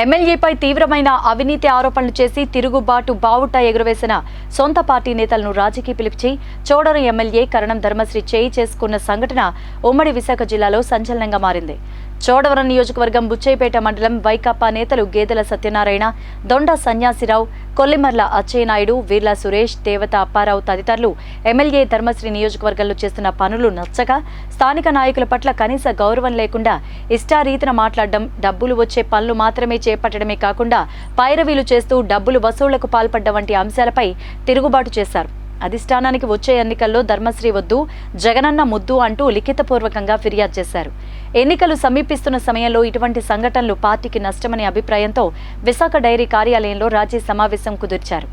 ఎమ్మెల్యేపై తీవ్రమైన అవినీతి ఆరోపణలు చేసి తిరుగుబాటు బావుట ఎగురవేసిన సొంత పార్టీ నేతలను రాజకీయ పిలిపించి చోడవరం ఎమ్మెల్యే కరణం ధర్మశ్రీ చేయి చేసుకున్న సంఘటన ఉమ్మడి విశాఖ జిల్లాలో సంచలనంగా మారింది. చోడవరం నియోజకవర్గం బుచ్చయ్యపేట మండలం వైకాపా నేతలు గేదెల సత్యనారాయణ దొండ సన్యాసిరావు కొల్లిమర్ల అచ్చెన్నాయుడు వీర్ల సురేష్ దేవత అప్పారావు తదితరులు ఎమ్మెల్యే ధర్మశ్రీ నియోజకవర్గంలో చేస్తున్న పనులు నచ్చక స్థానిక నాయకుల పట్ల కనీస గౌరవం లేకుండా ఇష్టారీతిన మాట్లాడడం డబ్బులు వచ్చే పనులు మాత్రమే చేపట్టడమే కాకుండా పైరవీలు చేస్తూ డబ్బులు వసూళ్ళకు పాల్పడ్డ వంటి అంశాలపై తిరుగుబాటు చేశారు. అధిష్టానానికి వచ్చే ఎన్నికల్లో ధర్మశ్రీ వద్దు జగనన్న ముద్దు అంటూ లిఖితపూర్వకంగా ఫిర్యాదు చేశారు. ఎన్నికలు సమీపిస్తున్న సమయంలో ఇటువంటి సంఘటనలు పార్టీకి నష్టమనే అభిప్రాయంతో విశాఖ డైరీ కార్యాలయంలో రాజీ సమావేశం కుదిర్చారు.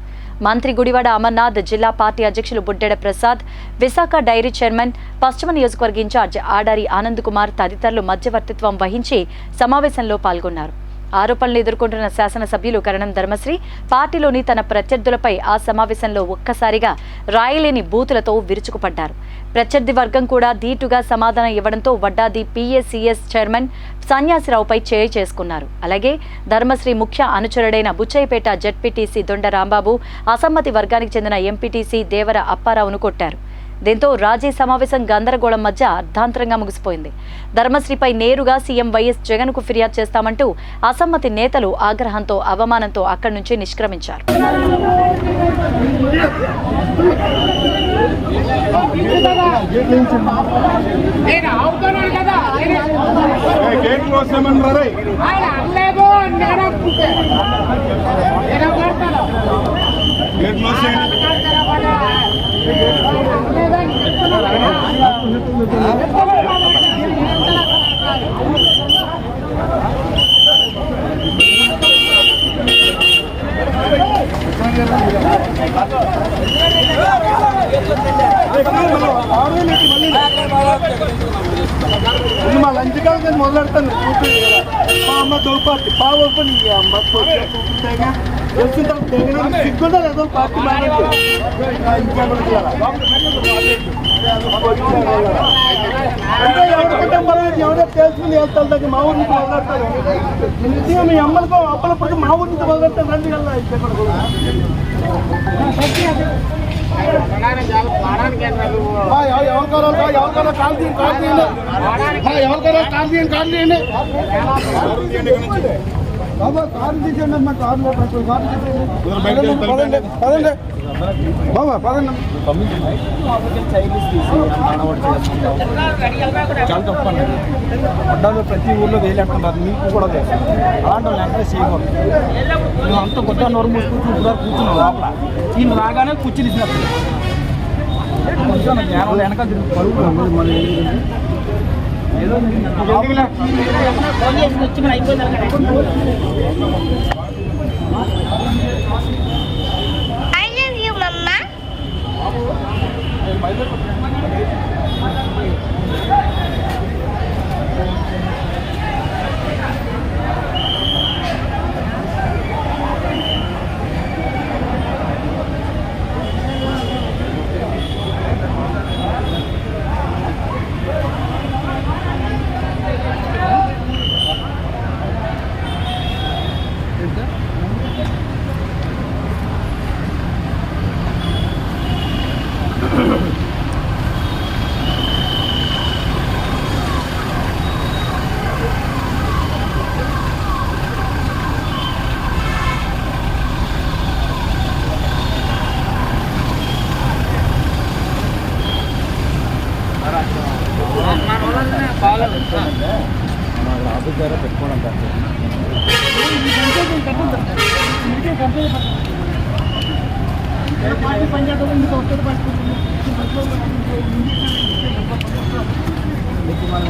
మంత్రి గుడివాడ అమర్నాథ్ జిల్లా పార్టీ అధ్యక్షులు బుడ్డెడ ప్రసాద్ విశాఖ డైరీ చైర్మన్ పశ్చిమ నియోజకవర్గ ఇన్ఛార్జ్ ఆడారి ఆనంద్ కుమార్ తదితరులు మధ్యవర్తిత్వం వహించి సమావేశంలో పాల్గొన్నారు. ఆరోపణలు ఎదుర్కొంటున్న శాసనసభ్యులు కరణం ధర్మశ్రీ పార్టీలోని తన ప్రత్యర్థులపై ఆ సమావేశంలో ఒక్కసారిగా రాయలేని బూతులతో విరుచుకుపడ్డారు. ప్రత్యర్థి వర్గం కూడా ధీటుగా సమాధానం ఇవ్వడంతో వడ్డాది పిఎస్సిఎస్ చైర్మన్ సన్యాసిరావుపై చేయి చేసుకున్నారు. అలాగే ధర్మశ్రీ ముఖ్య అనుచరుడైన బుచ్చయ్యపేట జడ్పీటీసీ దొండ రాంబాబు అసమ్మతి వర్గానికి చెందిన ఎంపీటీసీ దేవర అప్పారావును కొట్టారు. దీంతో రాజీ సమావేశం గందరగోళం మధ్య అర్ధాంతరంగా ముగిసిపోయింది. ధర్మశ్రీపై నేరుగా సీఎం వైఎస్ జగన్కు ఫిర్యాదు చేస్తామంటూ అసమ్మతి నేతలు ఆగ్రహంతో అవమానంతో అక్కడి నుంచి నిష్క్రమించారు. గేట్ మా లంచ్ కాల్ నేను మొదలెడతాను కూర్చోండి కదా. మా అమ్మ దొరపాటి పావు ఓపెన్ ఈ అమ్మ వచ్చిన తర్వాత తెగడం సిగ్గుందా లేదో పార్టీ మానేసి. అంటే ఎవరి కుటుంబం అనేది ఎవరో తెలుసుకుని వెళ్తారు దగ్గర మా ఊరి నుంచి మొదలెడతారు నిజంగా మీ అమ్మలతో అప్పలప్పుడు మా ఊరి నుంచి రండి వెళ్ళా ఇక్కడ ఎవరికారో ఎవరికారో కాల్ తీయండి కాల్ తీయండి ఎవరికారో కాల్ తీయండి కాల్ తీయండి బాబా కారు తీసేయండి అమ్మా కారులో పెట్టుకో, కారు తీసేయండి. పదండి, బాబా పదండి. చాలా తప్పండి గొడ్డాలు ప్రతి ఊర్లో వేలేకుంటారు మీకు కూడా అలాంటి వాళ్ళు ఎంకరేజ్ చేయకూడదు. నువ్వు అంత గొడ్డ నోరు మూసుకుని ఇప్పుడు కూర్చున్నావు లోపల. ఈయన రాగానే ఇచ్చినప్పుడు కూర్చొని జ్ఞానం వెనక తిరిగి పరుగులు మళ్ళీ ఏదో లోపల దగ్గర పెట్టుకోవడం తప్ప. మీకు మనం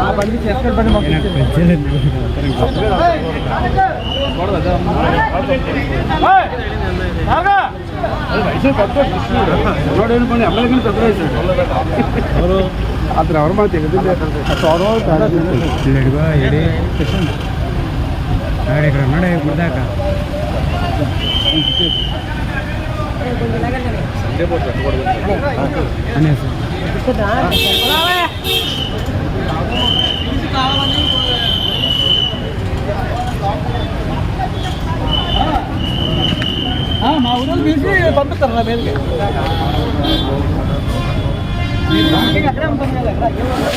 ఆ బండి చేసుకుని అతను ఎవరు మాకు తెలియదు ఇక్కడ ఉన్నాడే ఇప్పుడు దాకా అనేసి మా ఊళ్ళో పిలిచి పంపిస్తారు నా మీదకి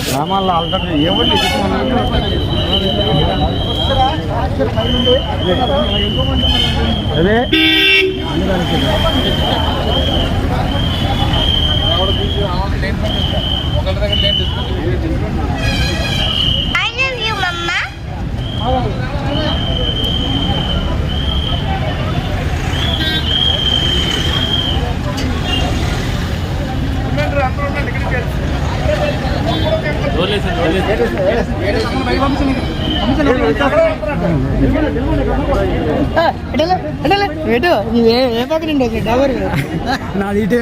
గ్రామాల్లో ఆల్రెడీ ఎవరిని అదే I love you, Mama. నాది ఇటే